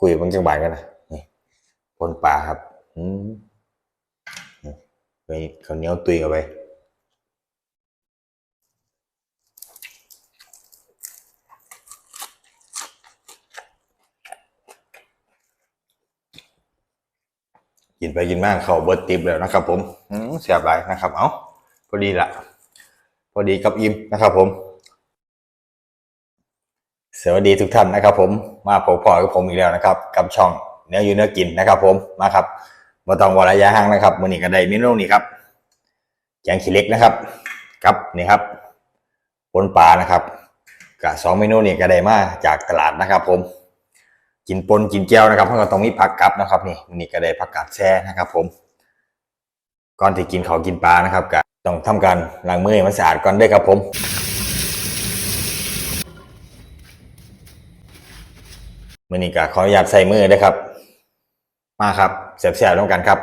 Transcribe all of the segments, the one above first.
คุยบางจังหวัดกันนะนี่ปนปลาครับ อืมนี่ไปข้าวเหนียวตุยเอาไปกินไปกินมากเขาเบิร์ตติบแล้วนะครับผมเสียบหลายนะครับ เอ้าพอดีละพอดีกับอิมนะครับผม สวัสดีทุกท่านนะครับ ผมมาพบพอกับผมอีกแล้วนะครับ กับช่องเนื้ออยู่เนื้อกินนะครับ ผมมาครับมาต้องวาระยะห่างนะครับมือนี้ก็ได้เมนูนี้ครับแกงขี้เล็กนะครับครับนี่ครับปนปลานะครับกับสองเมนูนี้ก็ไดมาจากตลาดนะครับ ผมกินปนกินแก้วนะครับเพราะต้องมีผักกับนะครับนี่มื้อนี่ก็ไดผักกาดแช่นะครับ ผม ก่อนที่กินเขากินปลานะครับก็ต้องทำการล้างมือให้มันสะอาดก่อนด้วยครับผม มือนี้ก็ขออนุญาตใส่มือด้วยครับ มาครับเสียบเสียบต้องกันครับ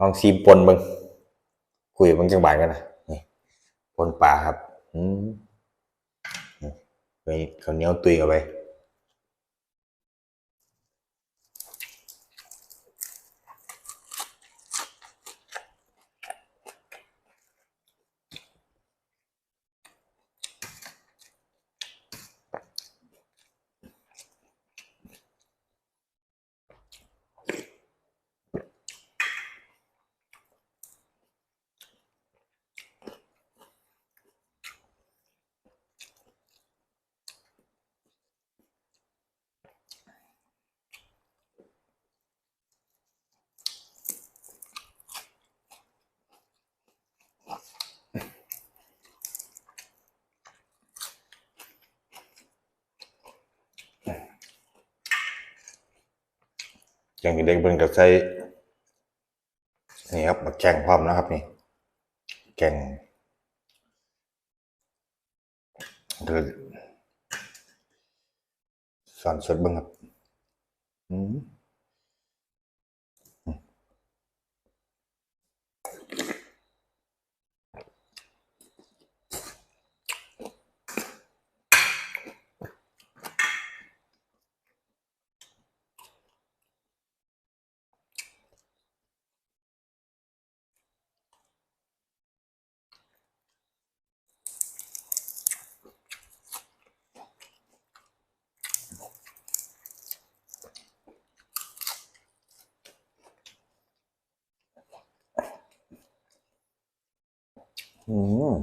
ลองซีปนบึงคุยบึงจังหวะกันนะนี่ปนป่าครับอืมนี่ไปข้าวเหนียวตุยเอาไป ย่างเด็กเพิ่นก็ใส่นี่ครับมาแข่งพร้อมนะครับนี่แข่งเดือสอนสดบ้างครับ อืม อืม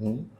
ค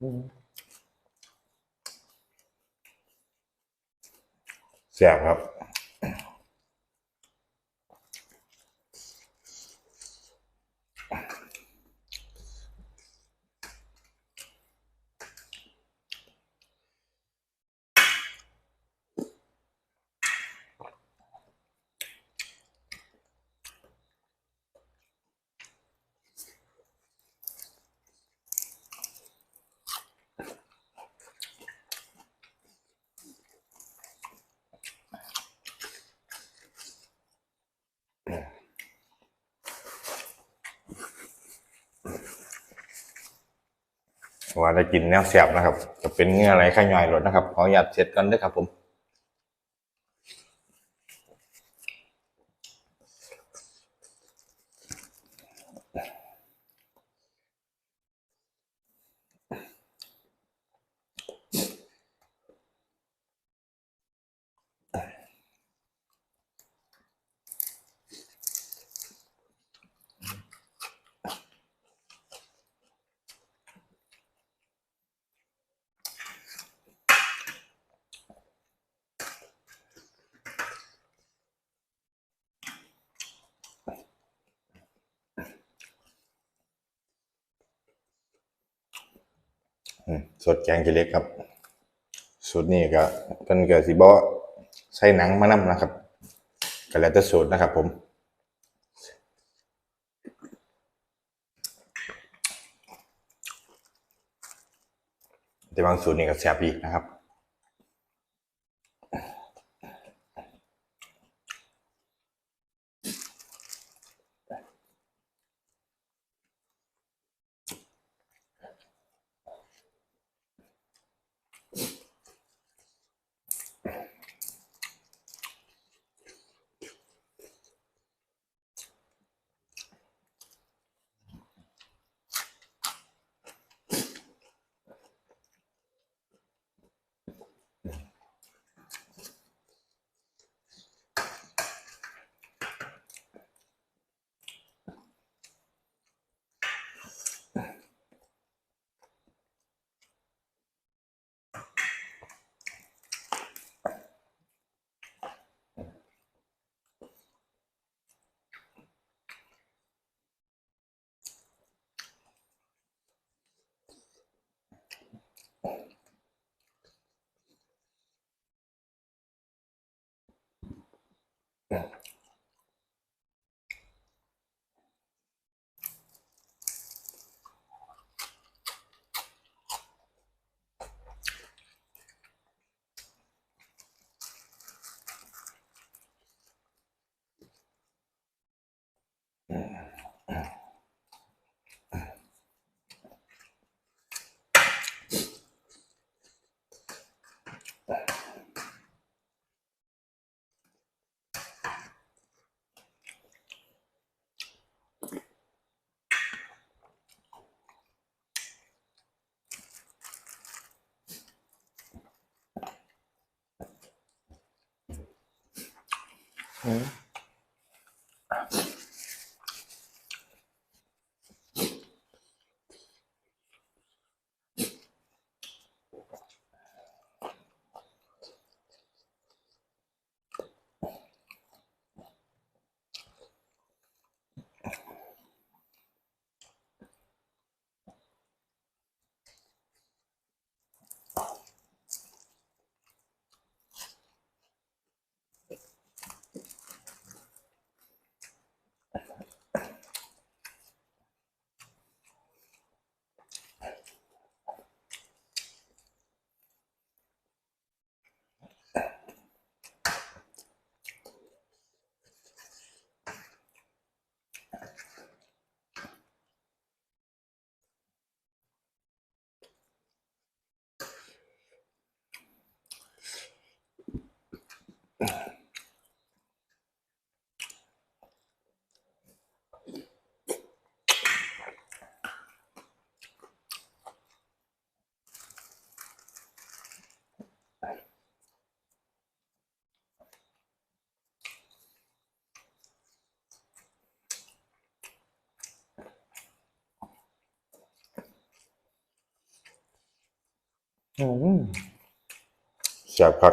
แซ่บครับ ว่าได้กินแนวแซ่บนะครับจะเป็นเงื่ออะไรข้างย่อยรถนะครับขออนุญาตเสร็จกันด้วยครับผม สดแกงกิเล็กครับสูตรนี้ก็เป็นเก็สิบ่ใส่หนังมะนำนะครับก็แล้วแต่สูตรนะครับ ผมแต่บางสูตรนี่ก็แซ่บอีกนะครับ Yeah. อ แซ่บครั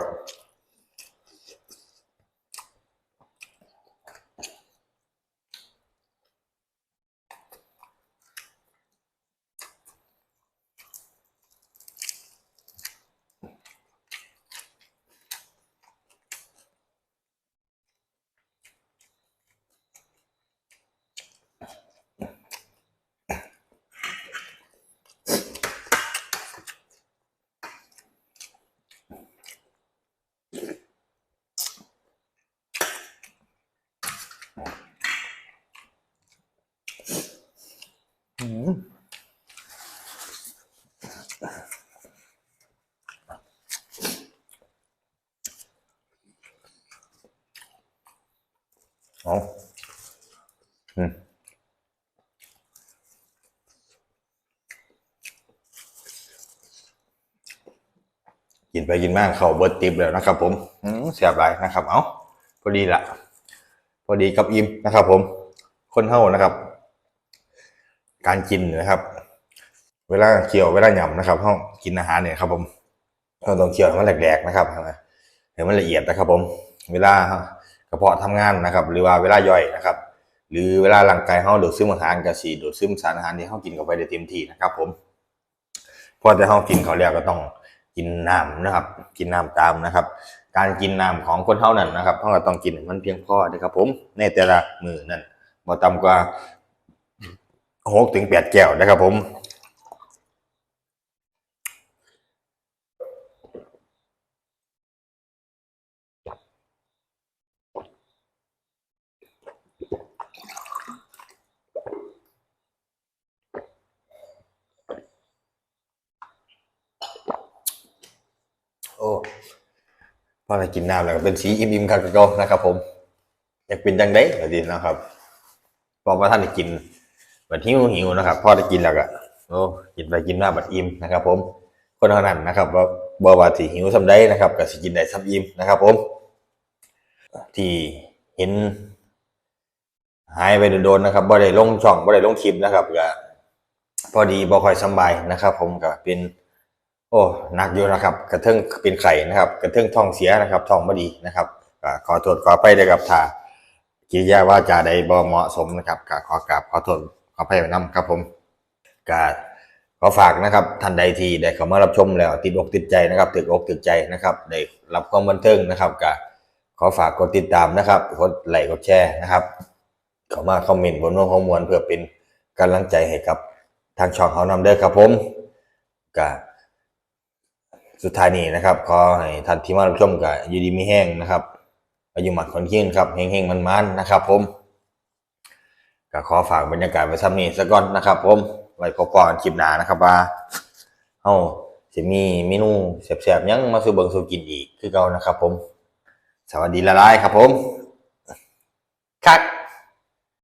เอาอืมกินไปกินมากเขาเบิร์ตติบแล้วนะครับผมอืมเสียบไรนะครับ เอาพอดีละพอดีกับอิ่มนะครับ ผม คนเท่านะครับ การกินนะครับ เวลาเคี่ยวเวลาหยำนะครับห้องกินอาหารเนี่ยครับผมเราต้องเคี่ยวให้มันแหลกๆนะครับให้มันละเอียดนะครับผม เวลากระเพาะทำงานนะครับ หรือว่าเวลาย่อยนะครับ หรือเวลาร่างกายเราดูดซึมอาหารกระสีดูดซึมสารอาหารที่เรากินเข้าไปได้เต็มที่นะครับ ผมพอแต่เรากินเขาวแล้วก็ต้องกินน้ำนะครับ กินน้ำตามนะครับ การกินน้ำของคนเท่านั้นนะครับเราก็ต้องกินมันเพียงพอนะครับ ผมในแต่ละมือนั่นบ่ต่ำกว่า หกถึงแปดแก้วนะครับผมโอ้พอได้กินน้ำแล้วก็เป็นสีอิ่มๆครับก็นะครับผม อยากเป็นจังไดแบบนี้นะครับพอมาท่านได้กิน บัดหิวหิวนะครับพอได้กินแล้วก็โอ้กินไปกินมาบัดอิ่มนะครับ ผมคนเท่านั้นนะครับว่าบ่ว่าที่หิวสำได้นะครับก็สิกินได้ซ้ำอิ่มนะครับ ผม ที่เห็นหายไปโดนๆนะครับบ่ได้ลงช่องบ่ได้ลงคลิปนะครับก็พอดีบ่ค่อยสบายนะครับ ผมก็เป็น โอ้หนักอยู่นะครับ กระเทิงเป็นไข่นะครับ กระเทิงท้องเสียนะครับท้องไม่ดีนะครับก็ขอโทษขอไปด้วยกับถ้ากิริยาว่าจาใดบ่เหมาะสมนะครับก็ขอกราบขอโทษ ขอไปนํครับผมก็ขอฝากนะครับท่านใดที่ได้เข้ามารับชมแล้วติดอกติดใจนะครับติดอกติดใจนะครับได้รับความบันเทิงนะครับก็ขอฝากกดติดตามนะครับกดไลค์กดแชร์นะครับ เข้ามาคอมเมนต์บนโน้ตข้อมูลเพื่อเป็นกำลังใจให้กับทางช่องเขานำเด้อครับผมก็สุดท้ายนี้นะครับขอให้ท่านที่มารับชมกับอยู่ดีมีแห้งนะครับอายุหมัดคนยืนครับเฮงๆมันๆนะครับผม ก็ขอฝากบรรยากาศไว้ซ้ำนี้สักก่อนนะครับผมไว้พบกันคลิปหน้านะครับว่าเฮาจะมีเมนูแซ่บๆยังมาสู่เบิ่งสู่กินอีกคือเก่านะครับผม สวัสดีละลายครับผมคัก